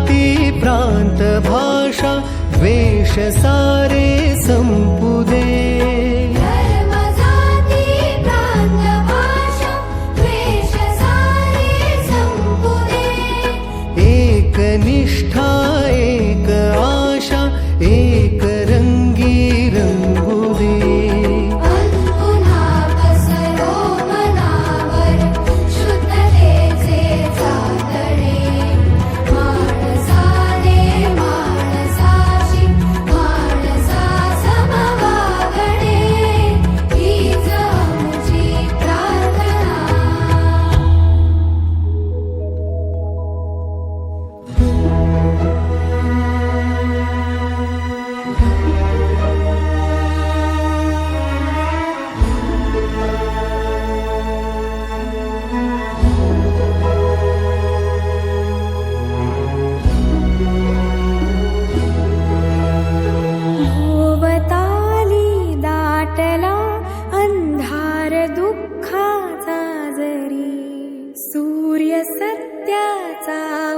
जाती प्रांत भाषा द्वेष सारे संपुदे। एक एकनिष्ठा एक आशा एक सूर्य सत्याचा.